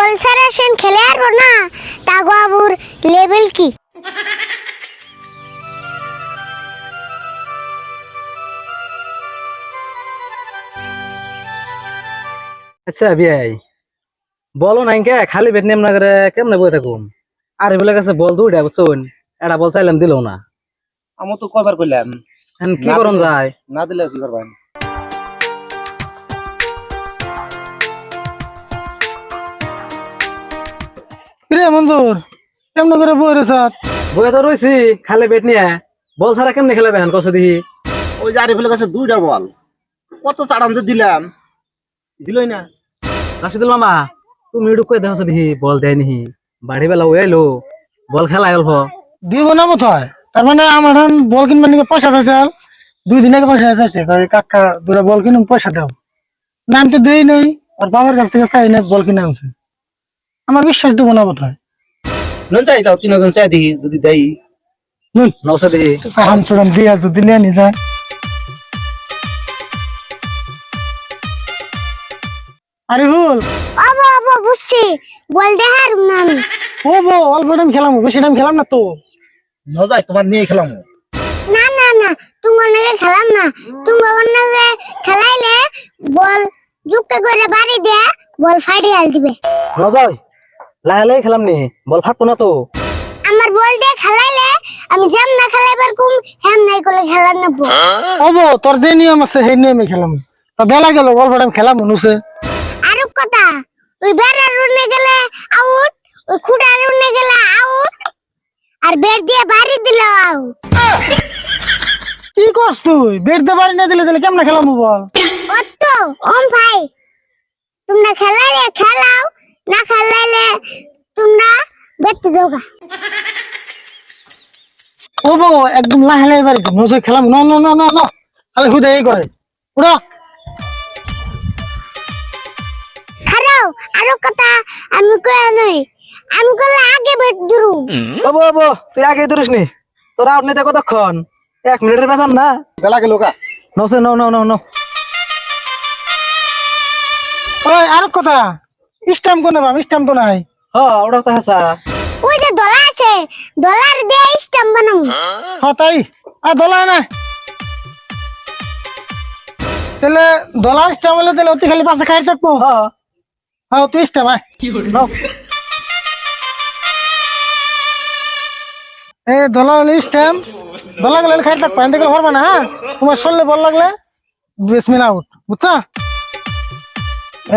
বল সারা সেন খেলে না। টাগো আবুর লেভেল কি? আচ্ছা বিয়াই বলো নাই কে খালি বেট নেম না করে কেমনে বই থাকুম? আর এগুলো কাছে বল দুইটা বুঝছুন এটা বল চাইলাম দিল না। আমি তো কবার করলাম কি না করন যায়? না দিলে কি করবেন রে মঞ্জুর কেমন করে বই রে সাত? বইয়া তো রয়েছি খালি বেট নিয়ে। বল ছাড়া কেমনে খেলাবে এখন কষে দিহি ওই যে আরিফুলের কাছে দুইটা বল। কত চাড়াম যে দিলাম। দিলই না। রাশিদুল মামা তুমি একটু কয়ে দেখো দিহি বল দেয় নিহি। বাড়ি বেলা ওই বল অল্প। দিব না মত হয়। তার মানে আমার এখন বল কিনবার নাকি পয়সা চাইছে দুই দিন আগে পয়সা চাইছে। কাকা দুটা বল কিনুম পয়সা দাও। না আমি তো দেই নাই আর বাবার কাছ থেকে চাই না বল কিনে আনছে। আমার বিশ্বাস দিব না মত হয় নুন চাই দাও তিনজন চাই দিই যদি দেই। দিয়া যদি নিয়ে নি যায়। আরে ভুল আবো আবো বুঝছি। বল দে হারুম না আমি ও বো অল্প টাইম খেলাম বেশি টাইম খেলাম না তো। ন তোমার নিয়ে খেলাম। না না না খেলাম না। খেলাইলে বল যুক্ত করে বাড়ি দিয়ে বল ফাটিয়ে আল দিবে। নজয় লাই খেলাম নি বল ফাটবো না তো। আমার বল দিয়ে খেলাইলে আমি যেম না খেলাইবার কুম হেম নাই করলে খেলার নেব ও বো তোর যে নিয়ম আছে সেই নিয়মে খেলাম। তো বেলা গেল অল্প টাইম খেলাম মনুছে আরও কথা ওই বেড়ার উড়নে গেলে আউট ওই খুঁটার উড়নে গেলে আউট আর বের দিয়ে বাড়ি দিলে আউট কি করছ তুই? বেড দে বাড়ি না দিলে তাহলে কেমন খেলাম বল? অত ওম ভাই তোমরা খেলাইলে খেলাও না খেলাইলে তোমরা বেতে দোগা ও বো একদম লাহে লাহে বাড়ি নজে খেলাম ন ন ন ন ন খালি হুদে এই করে উড়া খারাও আরও কথা আমি কয়ে নই আমি করলে আগে বেট দুরু বাবু বাবু তুই আগে ধরিস নি তোর আউট নিতে কতক্ষণ এক মিনিটের ব্যাপার না বেলা গেল গা নসে ন ন ন ন ওই আর কথা স্ট্যাম্প কোনে বাম? স্ট্যাম্প তো নাই হ ওটা তো হাসা। ওই যে ডলার আছে ডলার দিয়ে স্ট্যাম্প বানাবো। হ্যাঁ তাই? আর দলা না? তাহলে দলা স্ট্যাম্প হলে তাহলে অতি খালি পাশে খাই থাকব। হ। হ্যাঁ তুই স্ট্যাম্প আয়। নাও। এ দলা হলে স্ট্যাম্প। দলা গেলে খাই থাকব। এনে গেলে হরবা না হ্যাঁ তোমার শরীরে বল লাগলে বেসমিন আউট। বুঝছ?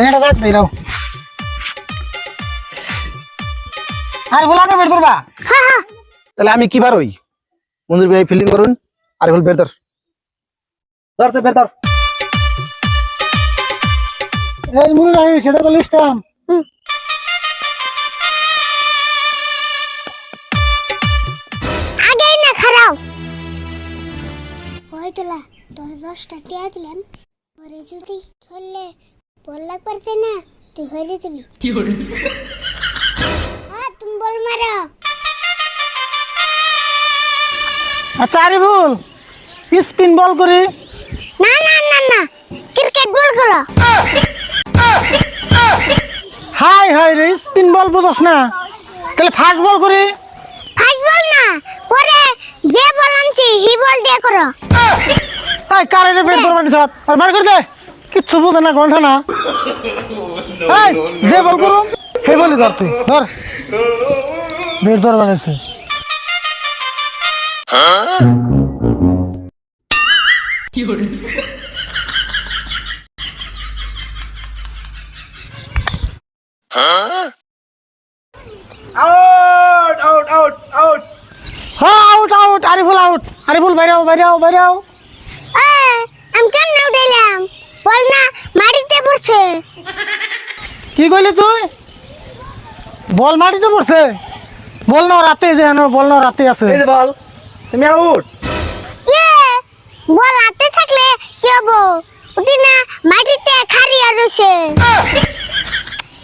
এটা রাখ দেই রাও। আর বলাকে বের করবা হ্যাঁ হ্যাঁ। তাহলে আমি কি বার হই? মঞ্জুর ভাই ফিল্ডিং করুন আরিফুল বের ধর। ধর তো বের ধর। এই মনে নাই সেটা বলে স্ট্যাম্প আগেই না খারাও। ওই তোলা দশ দশটা টিয়া দিলাম পরে যদি চললে বল লাগবার না তুই হয়ে যাবি। হ্যাঁ আচ্ছা আরিফুল স্পিন বল করি। না না না না। ক্রিকেট বলগুলো। হাই হাই রে স্পিন বল বুঝস না। তাহলে ফাস্ট বল করি। ফার্স্ট বল না পরে যে বল আনছি হি বল দিয়ে করো। এই কারেন্টে বের করবা দিছ আর বার করে দে। কিচ্ছু বুঝে না গন্ঠা না। এই যে বল করো হে বলি ধর তুই ধর। বের ধর বানাইছে আউট আউট আউট আউট হ্যাঁ out out Ariful out Ariful বাইরে আও বাইরে আও বাইরে আও। আমি কেমন উঠাইলাম বল না মাটিতে পড়ছে। কি কইলি তুই? বল মাটিতে পড়ছে। বল না রাতে যে বল না রাতে আছে। এই যে বল। তুমি আউট ইয়ে বল হাতে থাকলে কি হব? না মাটিতে খারিয়া রয়েছে।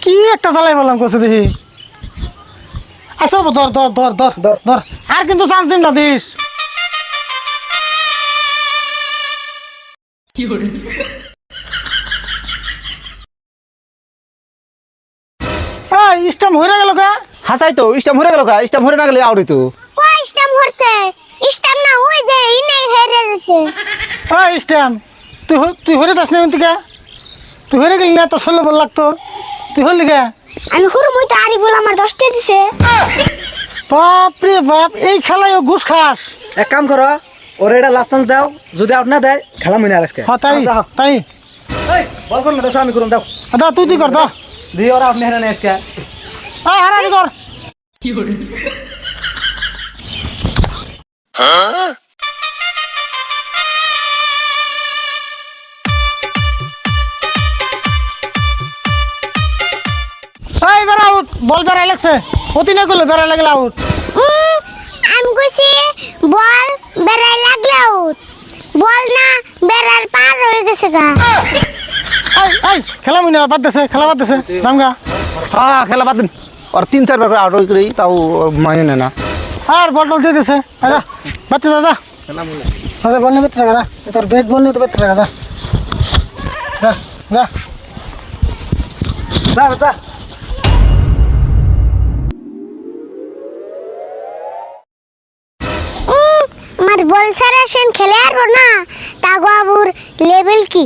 কি একটা চালাই বললাম কছে দেখি। আচ্ছা ধর ধর ধর ধর ধর। ধর। আর কিন্তু চান্স দিন না দিস। এই স্টাম হয়ে গেল কা? হাসাই তো স্টাম হয়ে গেল কা? স্টাম হরে না গেলে আউড়ি তো কই স্টাম হচ্ছে স্টাম না ওই যে ইনে হেরে রয়েছে ওই স্টাম তুই হ- তুই হরে যাস না থেকে? তুই হরে গেলি না তোর শরীরে বল লাগতো। তুই হলি কে? আমি হুরু মুই তো আরি বল আমার দশটা দিছে। বাপ রে বাপ এই খেলায় ও ঘুষ খাস। এক কাম করো ওর এটা লাস্ট চান্স দাও যদি আউট না দেয় খেলা মনে আজকে। হ্যাঁ তাই আচ্ছা, তাই। এই, বল করুন না আমি করুন দাও। দা তুই তুই কর দা দিয়ে ওরা আপনি হেরে নেই আজকে। আয় হারানি কর। এই বেড়া আউট বল বেড়াই লাগছে। অতি না করলে বেড়াই লাগলে আউট। আমি কইছি বল বেড়াই লাগলে আউট। বল না বেড়ার পার হয়ে গেছে গা। এই এই খেলা মনে বাদ দেছে খেলা বাদ দেছে। দামগা হ্যাঁ খেলা বাদ দিন। আর তিন চারবার করে আউট করে তাও মানে না। আর বল টল দিয়ে দিছে। আজা বাচ্চা দাদা দাদা বল নিয়ে বেতে দাদা তোর ব্যাট বল নিয়ে তো বেতে দাদা যা যা। যা যা। কনসারেশন খেলে আর না। তাগো আবুর লেভেল কি?